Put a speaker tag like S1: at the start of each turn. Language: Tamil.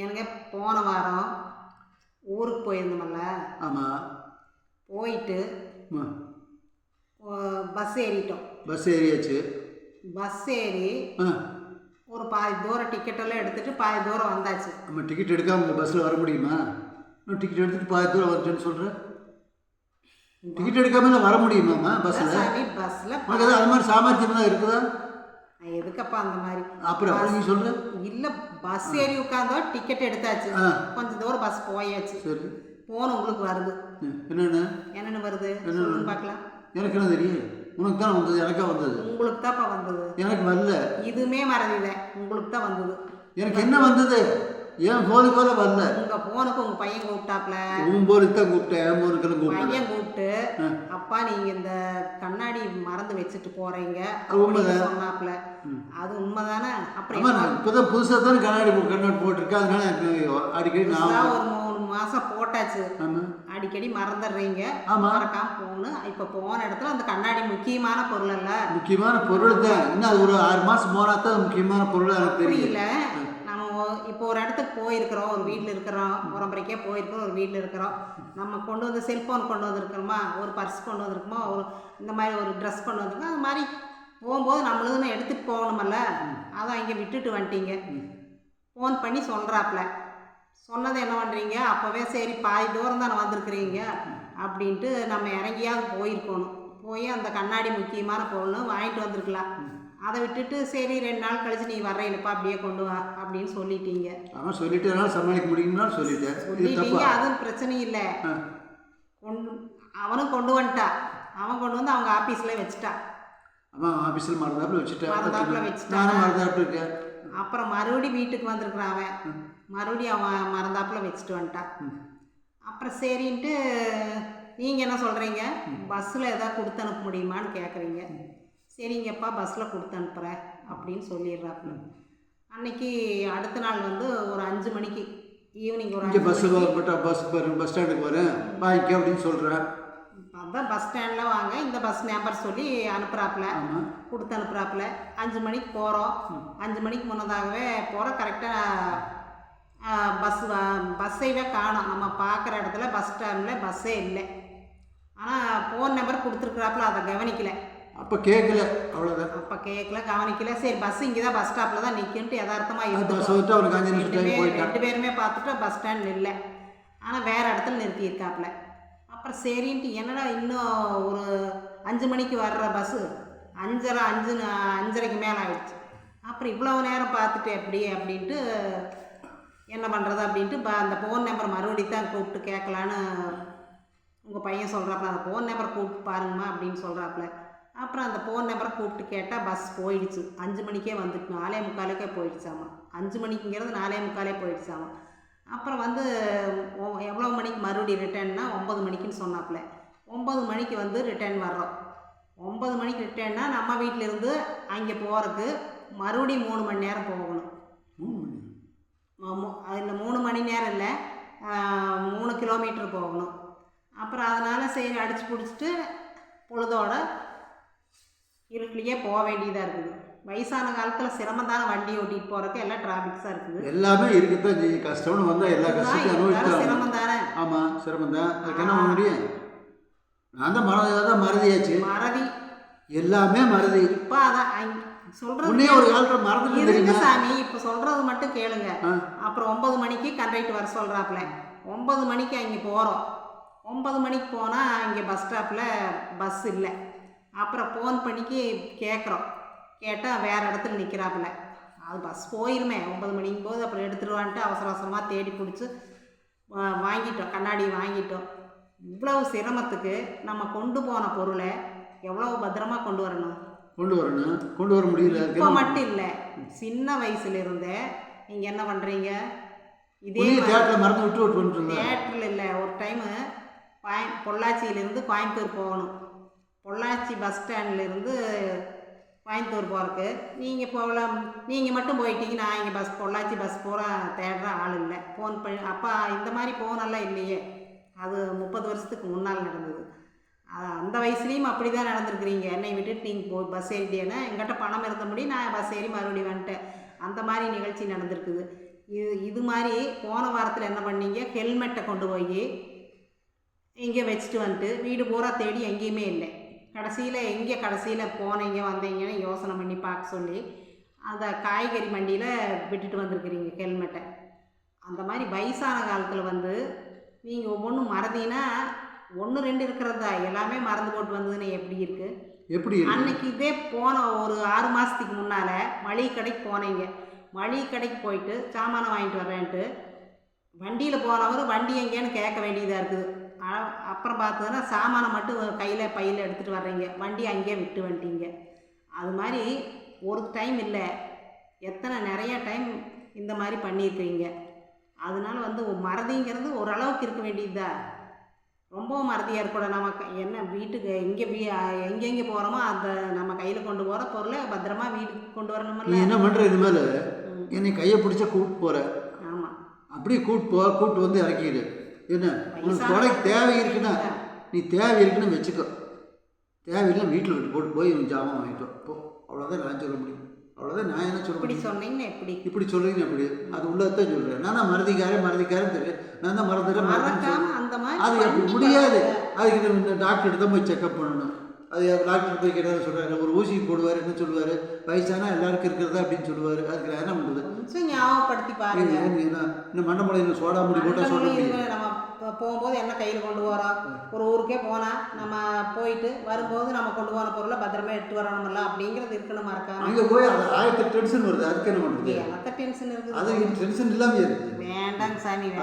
S1: எனக்கு போன வாரம் ஊருக்கு போயிருந்தோம்ல.
S2: ஆமாம்
S1: போயிட்டு பஸ் ஏறிட்டோம்.
S2: பஸ் ஏறியாச்சு.
S1: பஸ் ஏறி ஒரு பாதி தூரம் டிக்கெட்டெல்லாம் எடுத்துட்டு பாதி தூரம் வந்தாச்சு.
S2: நம்ம டிக்கெட் எடுக்காம இந்த பஸ்ஸில் வர முடியுமா? இன்னும் டிக்கெட் எடுத்துட்டு பாதி தூரம் வந்துட்டேன்னு சொல்கிறேன் டிக்கெட் எடுக்காம வர முடியுமாம்மா பஸ்ஸில்
S1: பஸ்ஸில்
S2: அது மாதிரி சாமர்த்தியம் தான் இருக்குதா?
S1: எதுக்கப்பா அந்த மாதிரி?
S2: அப்புறம் நீ சொல்கிற
S1: இல்லை பஸ் ஏறி உட்காந்தோம் டிக்கெட் எடுத்தாச்சு.
S2: ஆ.
S1: கொஞ்சம் தூரம் பஸ் போயாச்சு.
S2: சரி.
S1: போன் உங்களுக்கு வருது.
S2: என்னென்ன?
S1: என்னென்னு வருது? சொல்லுன்னு பார்க்கலாம்.
S2: எனக்கு என்ன தெரியும்? உனக்கு தான் வந்தது? எனக்கா வந்தது?
S1: உங்களுக்கு தான்ப்பா வந்தது.
S2: எனக்கு வரல.
S1: இதுவுமே மறந்துதேன் உங்களுக்கு தான் வந்தது.
S2: எனக்கு என்ன வந்தது? ஏன் ஃபோனுக்கு போல வரல?
S1: உங்க போனுக்கு உங்க பையன் கூப்பிட்டாப்ல.
S2: உன் போனுக்கு தான் கூப்பிட்டேன் என் கூப்பிட்டேன்.
S1: பையன் கூப்பிட்டு அப்பா நீங்க இந்த கண்ணாடி மறந்து வச்சுட்டு போறீங்க. அப்படின்னு சொன்னாப்ல. அது உண்மைதானே அப்புறம்
S2: ஆமாம் நான் இப்போ தான் புதுசாக தானே கண்ணாடி கண்ணாடி போட்டிருக்கேன். அதனால எனக்கு அடிக்கடி நான்
S1: ஒரு மூணு மாசம் போட்டாச்சு. அடிக்கடி மறந்துடுறீங்க. மறக்காம போகணும் இப்ப போன இடத்துல அந்த கண்ணாடி முக்கியமான பொருள் அல்ல
S2: முக்கியமான பொருள் தான். இன்னும் அது ஒரு ஆறு மாதம் போனால் தான் முக்கியமான பொருள் எனக்கு
S1: அப்படி
S2: தெரியும்
S1: இல்லை நம்ம ஒ- இப்போ ஒரு இடத்துக்கு போயிருக்கிறோம் ஒரு வீட்டில் இருக்கிறோம் உரம்பரைக்கே போயிருக்கிறோம் ஒரு வீட்டில் இருக்கிறோம். நம்ம கொண்டு வந்து செல்ஃபோன் கொண்டு வந்திருக்கிறோமா? ஒரு பர்ஸ் கொண்டு வந்திருக்கோமா ஒரு இந்த மாதிரி ஒரு ட்ரெஸ் கொண்டு வந்திருக்கோம் அது மாதிரி போகும்போது நம்மளுதுன்னு எடுத்துகிட்டு போகணுமல்ல? அதான் இங்கே விட்டுட்டு வந்துட்டீங்க. ஃபோன் பண்ணி சொல்கிறாப்புல சொன்னது என்ன பண்ணுறீங்க அப்போவே சரி பாதி தூரம் தானே வந்திருக்கிறீங்க அப்படின்ட்டு நம்ம இறங்கியாவது போயிருக்கணும். போய் அந்த கண்ணாடி முக்கியமான பொருள் வாங்கிட்டு வந்திருக்கலாம். அதை விட்டுட்டு சரி ரெண்டு நாள் கழிச்சு நீ வர்றீங்கப்பா அப்படியே கொண்டு வா அப்படின்னு சொல்லிட்டீங்க.
S2: அவன் சொல்லிட்டேனால சமாளிக்க முடியும்னா சொல்லிட்டேன்.
S1: சொல்லிட்டீங்க அதுவும் பிரச்சனை இல்லை. கொண்டு அவனும் கொண்டு வந்துட்டா. அவன் கொண்டு வந்து அவங்க ஆஃபீஸில் வச்சுட்டா.
S2: அவன் ஆஃபீஸில் மறந்தாப்புல வச்சுட்டேன்
S1: மறந்தாப்புல வச்சுட்டான்.
S2: நானும் மறந்தாப்புல இருக்கேன்.
S1: அப்புறம் மறுபடியும் வீட்டுக்கு வந்திருக்கிறான் அவன். மறுபடியும் அவன் மறந்தாப்புல வச்சுட்டு வந்துட்டான். அப்புறம் சரின்ட்டு நீங்கள் என்ன சொல்கிறீங்க பஸ்ஸில் எதாவது கொடுத்து அனுப்ப முடியுமான்னு கேட்குறீங்க சரிங்கப்பா பஸ்ஸில் கொடுத்து அனுப்புகிறேன் அப்படின்னு சொல்லிடுறாப்புல. அன்னைக்கு அடுத்த நாள் வந்து ஒரு அஞ்சு மணிக்கு ஈவினிங் ஒரு
S2: இங்கே பஸ்ஸு
S1: மணிக்கு.
S2: மட்டும் பஸ் பஸ் ஸ்டாண்டுக்கு வரேன் வாங்கிக்க அப்படின்னு சொல்கிறேன்
S1: அதான் பஸ் ஸ்டாண்டில் வாங்க இந்த பஸ் நம்பர் சொல்லி அனுப்புகிறாப்புல கொடுத்து அனுப்புகிறாப்புல அஞ்சு மணிக்கு போகிறோம் அஞ்சு மணிக்கு முன்னதாகவே போகிறோம் கரெக்டாக பஸ் பஸ்ஸைவே காணோம். நம்ம பார்க்குற இடத்துல பஸ் ஸ்டாண்டில் பஸ்ஸே இல்லை. ஆனால் ஃபோன் நம்பர் கொடுத்துருக்குறாப்புல அதை கவனிக்கல.
S2: அப்போ கேட்கல அவ்வளோதான்
S1: அப்போ கேட்கல கவனிக்கல. சரி பஸ் இங்கே தான் பஸ் ஸ்டாப்பில் தான் நிற்குன்ட்டு யதார்த்தமாக
S2: விட்டு அவனுக்கு அஞ்சு நிமிஷம்
S1: ரெண்டு பேருமே பார்த்துட்டு பஸ் ஸ்டாண்ட் இல்லை. ஆனால் வேறு இடத்துல நிறுத்தியிருக்காப்புல. அப்புறம் சரின்ட்டு என்னடா இன்னும் ஒரு அஞ்சு மணிக்கு வர்ற பஸ்ஸு அஞ்சரை அஞ்சு அஞ்சரைக்கு மேலே ஆயிடுச்சு. அப்புறம் இவ்வளவு நேரம் பார்த்துட்டு எப்படி அப்படின்ட்டு என்ன பண்ணுறது அப்படின்ட்டு அந்த ஃபோன் நம்பர் மறுபடியும் தான் கூப்பிட்டு கேட்கலான்னு உங்கள் பையன் சொல்கிறாப்புல அந்த ஃபோன் நம்பர் கூப்பிட்டு பாருங்கம்மா அப்படின்னு சொல்கிறாப்புல அப்புறம் அந்த ஃபோன் நம்பரை கூப்பிட்டு கேட்டால் பஸ் போயிடுச்சு. அஞ்சு மணிக்கே வந்துட்டு நாலே முக்காலுக்கே போயிடுச்சாமா. அஞ்சு மணிக்குங்கிறது நாலே முக்காலே போயிடுச்சாமா. அப்புறம் வந்து எவ்வளோ மணிக்கு மறுபடியும் ரிட்டர்ன்னா ஒம்பது மணிக்குன்னு சொன்னாப்புல. ஒம்பது மணிக்கு வந்து ரிட்டர்ன் வர்றோம். ஒம்பது மணிக்கு ரிட்டர்ன்னா நம்ம வீட்டிலேருந்து அங்கே போகிறதுக்கு மறுபடியும் மூணு மணி நேரம் போகணும். அதில் மூணு மணி நேரம் இல்லை. மூணு கிலோமீட்டர் போகணும். அப்புறம் அதனால் சரி அடிச்சு பிடிச்சிட்டு பொழுதோட இருட்டிலேயே போக வேண்டியதாக இருக்குது. வயசான காலத்தில் சிரமம் தானே வண்டி ஓட்டிகிட்டு போகிறதுக்கு எல்லாம் டிராஃபிக்ஸாக இருக்குது.
S2: எல்லாமே இருக்குதான் செய்யும் கஷ்டம்னு வந்தால் எல்லா கஷ்டத்தையும் அனுபவித்தான்
S1: சிரமம் தானே
S2: ஆமாம் சிரமம் தான் அதுக்கு என்ன பண்ண முடியும்? நான் தான் மறந்து தான் மறதியாச்சு.
S1: மறதி.
S2: எல்லாமே மறதி.
S1: இப்போ அதான் சொல்கிறது
S2: உன்னே ஒரு காலத்தில் மறந்துட்டு
S1: இருக்கு
S2: தெரியுமா?
S1: சாமி? இப்போ சொல்கிறது மட்டும் கேளுங்க. அப்புறம் ஒன்பது மணிக்கு கண்டக்டர் வர சொல்கிறாப்புல ஒன்பது மணிக்கு அங்கே போகிறோம் ஒன்பது மணிக்கு போனால் அங்கே பஸ் ஸ்டாப்பில் பஸ் இல்லை. அப்புறம் ஃபோன் பண்ணிக்கு கேட்குறோம் கேட்டால் வேறு இடத்துல நிற்கிறாப்புல அது பஸ் போயிருமே ஒன்பது மணிக்கும் போது அப்புறம் எடுத்துருவான்ட்டு அவசர அவசரமாக தேடி பிடிச்சி வாங்கிட்டோம் கண்ணாடி வாங்கிட்டோம். இவ்வளவு சிரமத்துக்கு நம்ம கொண்டு போன பொருளை எவ்வளவு பத்திரமா கொண்டு வரணும்?
S2: கொண்டு வரணும். கொண்டு வர முடியல.
S1: இப்போ மட்டும் இல்லை சின்ன வயசுல இருந்தே நீங்கள் என்ன பண்ணுறீங்க இதே
S2: தேட்டரில் மறந்து விட்டு விட்டு
S1: தேட்டரில் இல்லை ஒரு டைமு கோய பொள்ளாச்சியிலேருந்து கோயம்புத்தூர் போகணும். பொள்ளாச்சி பஸ் ஸ்டாண்ட்லேருந்து கோயம்புத்தூர் போகிறக்கு நீங்கள் போகலாம். நீங்கள் மட்டும் போயிட்டீங்க நான் இங்கே பஸ் பொள்ளாச்சி பஸ் போகிற தேடுற ஆள் இல்லை. ஃபோன் பண்ணி அப்பா இந்த மாதிரி போனெல்லாம் இல்லையே. அது முப்பது வருஷத்துக்கு முன்னால் நடந்தது. அது அந்த வயசுலேயும் அப்படி தான் நடந்துருக்குறீங்க. என்னை விட்டுட்டு நீங்கள் போ பஸ் ஏறிட்டேன்னா எங்கிட்ட பணம் இருந்த முடி நான் பஸ் ஏறி மறுபடியும் வந்துட்டேன். அந்த மாதிரி நிகழ்ச்சி நடந்திருக்குது. இது இது மாதிரி போன வாரத்தில் என்ன பண்ணீங்க? ஹெல்மெட்டை கொண்டு போய் இங்கே வச்சுட்டு வந்துட்டு வீடு பூரா தேடி எங்கேயுமே இல்லை. கடைசியில் எங்கே கடைசியில் போனீங்க வந்தீங்கன்னு யோசனை பண்ணி பார்க்க சொல்லி அந்த காய்கறி மண்டியில் விட்டுட்டு வந்திருக்கிறீங்க ஹெல்மெட்டை. அந்த மாதிரி வயசான காலத்தில் வந்து நீங்கள் ஒவ்வொன்றும் மறந்தீங்கன்னா ஒன்று ரெண்டு இருக்கிறதா? எல்லாமே மறந்து போட்டு வந்ததுன்னு எப்படி இருக்குது
S2: எப்படி
S1: அன்னைக்கு இதே போன ஒரு ஆறு மாதத்துக்கு முன்னால் மளிகை கடைக்கு போனீங்க. மளிகை கடைக்கு போயிட்டு சாமானை வாங்கிட்டு வரேன்ட்டு வண்டியில் போனவர் வண்டி எங்கேன்னு கேட்க வேண்டியதாக இருக்குது. அப்புறம் பார்த்ததுன்னா சாமானை மட்டும் கையில் பையில் எடுத்துகிட்டு வர்றீங்க. வண்டி அங்கேயே விட்டு வந்துட்டீங்க. அது மாதிரி ஒரு டைம் இல்லை. எத்தனை நிறைய டைம் இந்த மாதிரி பண்ணியிருக்கிறீங்க. அதனால வந்து மறதிங்கிறது ஓரளவுக்கு இருக்க வேண்டியதா ரொம்பவும் மறதியாக இருக்கக்கூடாது நம்ம என்ன வீட்டுக்கு எங்கே வீ எங்கெங்கே போகிறோமோ அந்த நம்ம கையில் கொண்டு போகிற பொருளை பத்திரமா வீட்டுக்கு கொண்டு
S2: நீ
S1: வரணுமில்ல
S2: என்ன பண்ணுற இது மேலே. என்னை கையை பிடிச்சா கூப்பிட்டு போகிற
S1: ஆமாம்
S2: அப்படியே கூட்டு போ கூட்டு வந்து இறக்கிடு. என்ன? உனக்கு கொடைக்கு தேவை இருக்குன்னா நீ தேவை இருக்குன்னு வச்சுக்கோ. தேவையில்லை வீட்டில் விட்டு போட்டு போய் உன் ஜாமான் வாங்கிட்டு வா. போ. அவ்வளோதான் நான் சொல்ல முடியும். அவ்வளோதான் நான் என்ன சொல்ல
S1: இப்படி சொன்னீங்கன்னா எப்படி?
S2: இப்படி சொல்றீங்க அப்படி அது உள்ளதான் சொல்கிறேன் நான் மறதிக்காரன் மறதிக்காரன் தெரியும். நான் தான் மறந்துடுறேன் அது எப்படி
S1: பண்ணி
S2: முடியாது. அதுக்கு இந்த டாக்டர் தான் போய் செக்அப் பண்ணணும். அது டாக்டர் போய் கேட்டால் சொல்கிறாரு ஒரு ஊசி போடுவார் என்ன சொல்லுவார்? வயசானா எல்லாருக்கும் இருக்கிறதா அப்படின்னு சொல்லுவார். அதுக்கு என்ன பண்ணுறது
S1: ஞாபகப்படுத்தி பாருங்க.
S2: இந்த மண்டமலையில் சோடா முடி போட்டால் சொல்ல முடியும்
S1: இப்போ போகும்போது என்ன கையில் கொண்டு போகிறோம் ஒரு ஊருக்கே போனால் நம்ம போயிட்டு வரும்போது நம்ம கொண்டு போன பொருளை பத்திரமா எடுத்து வரணுமில்ல அப்படிங்கிறது இருக்கணும் மறக்காம
S2: அங்கே போய் அது ஆயிரத்தி டென்ஷன் வருது. அதுக்கு என்ன பண்ணுறது
S1: டென்ஷன் இருக்குது.
S2: அது டென்ஷன் இல்லாமல்
S1: வேண்டாங்க சாமி வேண்டாம்